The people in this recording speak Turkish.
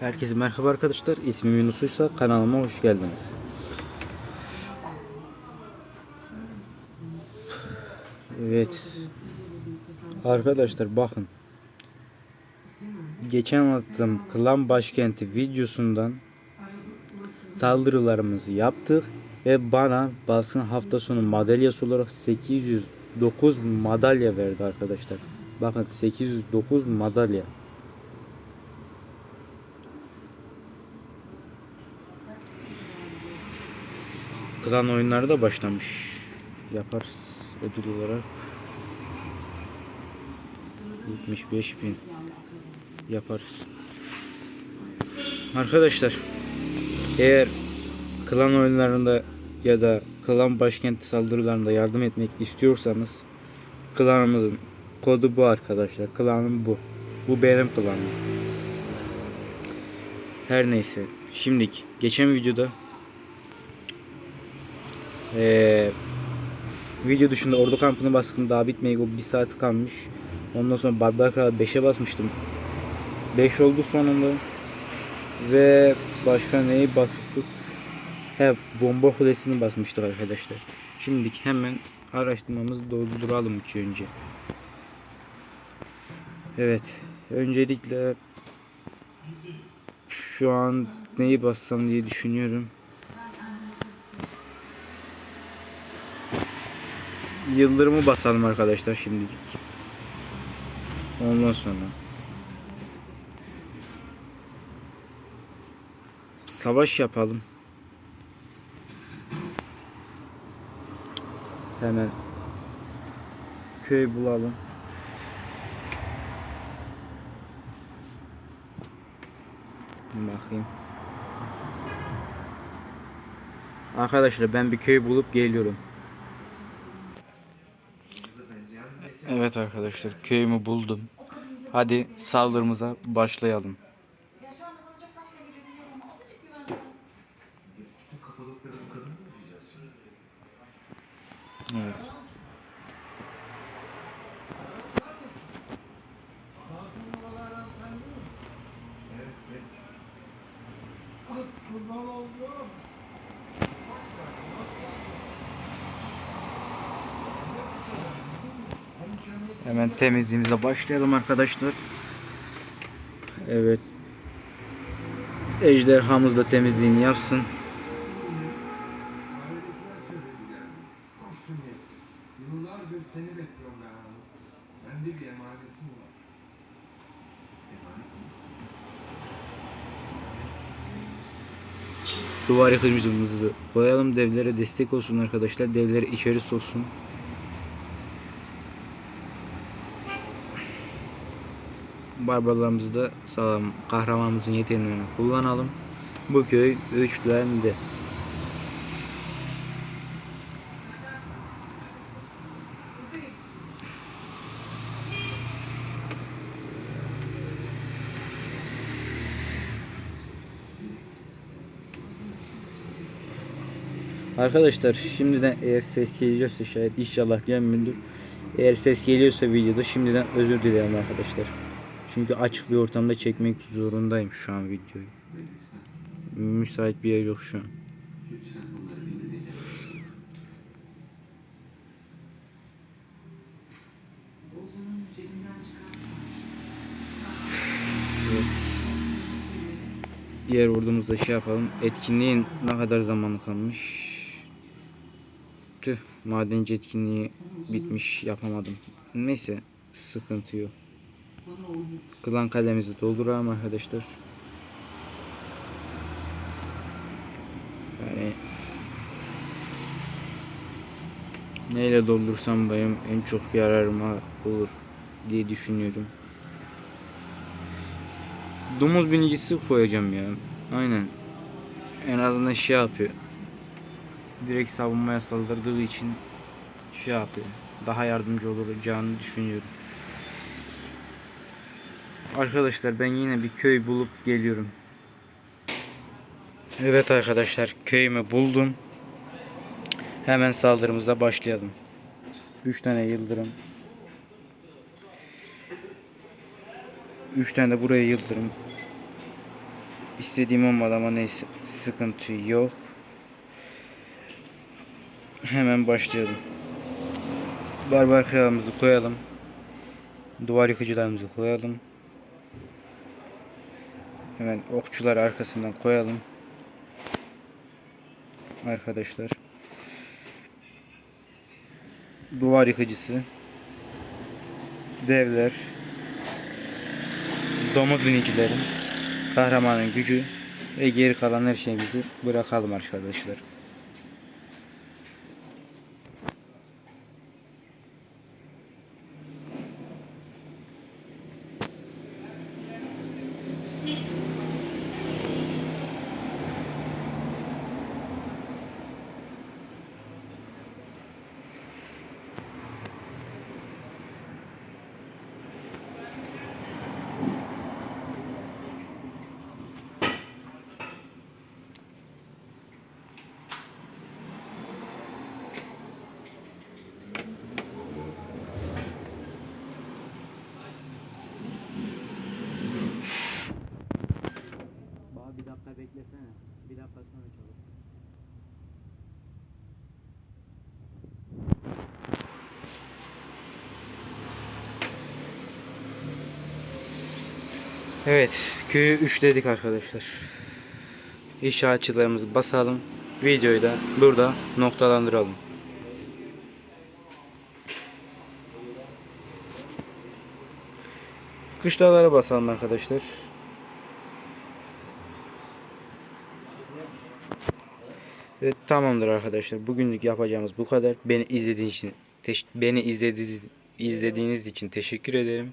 Herkese merhaba arkadaşlar. İsmim Yunus'uysa kanalıma hoş geldiniz. Evet. Arkadaşlar bakın. Geçen attığım klan başkenti videosundan saldırılarımızı yaptık ve bana basın hafta sonu madalyası olarak 809 madalya verdi arkadaşlar. Bakın 809 madalya. Klan oyunları da başlamış. Yapar ödül olarak. 75 bin yaparız. Arkadaşlar eğer klan oyunlarında ya da klan başkenti saldırılarında yardım etmek istiyorsanız klanımızın kodu bu arkadaşlar. Klanım bu. Bu benim klanım. Her neyse. Şimdilik geçen videoda ee, video dışında ordu kampını baskın daha bitmeyip o bir saat kalmış. Ondan sonra Barbara 5'e basmıştım. 5 oldu sonunda. Ve başka neyi bastık? He bomba kulesini basmıştık arkadaşlar. Şimdilik hemen araştırmamızı dolduralım ilk önce. Evet. Öncelikle şu an neyi bassam diye düşünüyorum. Yıldırımı basalım arkadaşlar şimdilik. Ondan sonra savaş yapalım. Hemen köy bulalım. Bakayım. Arkadaşlar ben bir köy bulup geliyorum. Evet arkadaşlar köyümü buldum. Hadi saldırımıza başlayalım. Evet. Hemen temizliğimize başlayalım arkadaşlar. Evet. Ejderhamız da temizliğini yapsın. Duvar yıkıcımızı koyalım. Devlere destek olsun arkadaşlar. Devleri içeri soksun. Barbarlarımızı da sağlam kahramanımızın yeteneğini kullanalım. Bu köy üçlendi. Arkadaşlar şimdiden eğer ses geliyorsa şayet inşallah gelmiyordur. Eğer ses geliyorsa videoda şimdiden özür dilerim arkadaşlar. Çünkü açık bir ortamda çekmek zorundayım şu an videoyu. Müsait bir yer yok şu an. Evet. Diğer ordumuzda şey yapalım. Etkinliğin ne kadar zamanı kalmış? Tüh, madenci etkinliği bitmiş yapamadım. Neyse sıkıntı yok. Klan kalemizi dolduralım arkadaşlar. Yani neyle doldursam benim en çok yararıma olur diye düşünüyorum. Domuz binicisi koyacağım ya. Aynen. En azından şey yapıyor. Direkt savunmaya saldırdığı için şey yapıyor. Daha yardımcı olacağını düşünüyorum. Arkadaşlar ben yine bir köy bulup geliyorum. Evet arkadaşlar köyümü buldum. Hemen saldırımıza başlayalım. 3 tane yıldırım. 3 tane de buraya yıldırım. istediğim olmadı ama neyse sıkıntı yok. Hemen başlayalım. Barbar kralımızı koyalım. Duvar yıkıcılarımızı koyalım. Hemen okçular arkasından koyalım. Arkadaşlar. Duvar yıkıcısı. Devler. Domuz binicileri. Kahramanın gücü. Ve geri kalan her şeyimizi bırakalım arkadaşlar. Evet, köyü üçledik arkadaşlar. İnşaatçılarımızı basalım. Videoyu da burada noktalandıralım. Kışlalara basalım arkadaşlar. Evet, tamamdır arkadaşlar. Bugünlük yapacağımız bu kadar. Beni izlediğiniz için beni izlediğiniz için teşekkür ederim.